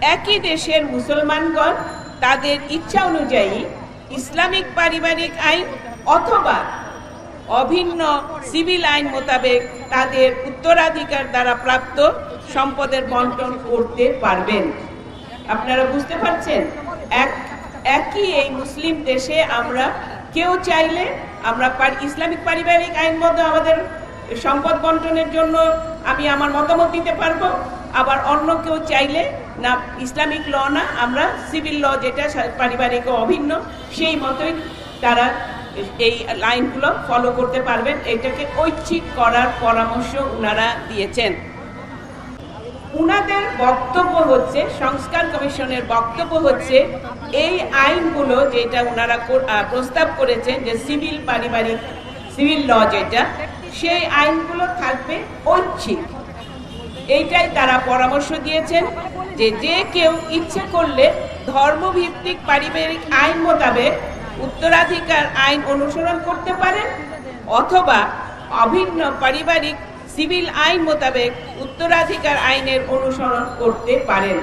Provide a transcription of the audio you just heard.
একই দেশের মুসলমানগণ তাদের ইচ্ছা অনুযায়ী ইসলামিক পারিবারিক আইন অথবা অভিন্ন সিভিল আইন মোতাবেক তাদের উত্তরাধিকার দ্বারা প্রাপ্ত সম্পদের বন্টন করতে পারবেন। আপনারা বুঝতে পারছেন? এক, একই এই মুসলিম দেশে আমরা কেউ চাইলে আমরা ইসলামিক পারিবারিক আইন মতো আমাদের সম্পদ বন্টনের জন্য আমি আমার মতামত দিতে পারব? আবার অন্য কেউ চাইলে না, ইসলামিক ল না, আমরা সিভিল ল যেটা পারিবারিক অভিন্ন, সেই মতোই তারা এই লাইনগুলো ফলো করতে পারবেন। এটাকে ঐচ্ছিক করার পরামর্শ ওনারা দিয়েছেন। উনাদের বক্তব্য হচ্ছে, সংস্কার কমিশনের বক্তব্য হচ্ছে, এই আইনগুলো যেটা ওনারা প্রস্তাব করেছেন যে সিভিল পারিবারিক, সিভিল ল যেটা, সেই আইনগুলো থাকবে ঐচ্ছিক। এইটাই তারা পরামর্শ দিয়েছেন যে যে কেউ ইচ্ছে করলে ধর্মভিত্তিক পারিবারিক আইন মোতাবেক উত্তরাধিকার আইন অনুসরণ করতে পারেন, অথবা অভিন্ন পারিবারিক সিভিল আইন মোতাবেক উত্তরাধিকার আইনের অনুসরণ করতে পারেন।